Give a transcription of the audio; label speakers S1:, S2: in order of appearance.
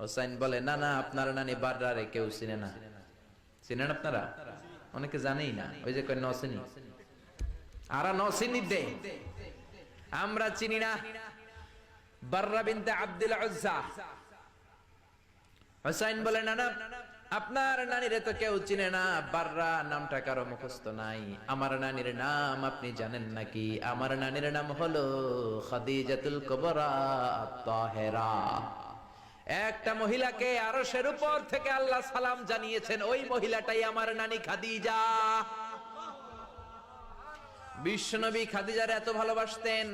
S1: হোসাইন বলে, না না, আপনার নানি বাররারে কেউ চিনে না। চিনেন আপনারা? অনেকে জানেই না। ওই যে কয় নসিনি আরা নসিনি দে। আমরা চিনি না বাররা বিনতে আব্দুল উজ্জা হোসাইন বলে, না না, আপনার নানিরে তো কেউ চিনে না। বাররা নামটা কারও মুখস্থ নাই। আমার নানির নাম আপনি জানেন নাকি? আমার নানির নাম হলো খাদিজাতুল কবরা তাহেরা একটা মহিলাকে আরশের উপর থেকে আল্লাহ সালাম জানিয়েছেন, ওই মহিলাটাই আমার নানি খাদিজা। বিশ্বনবী খাদিজার এত ভালোবাসতেন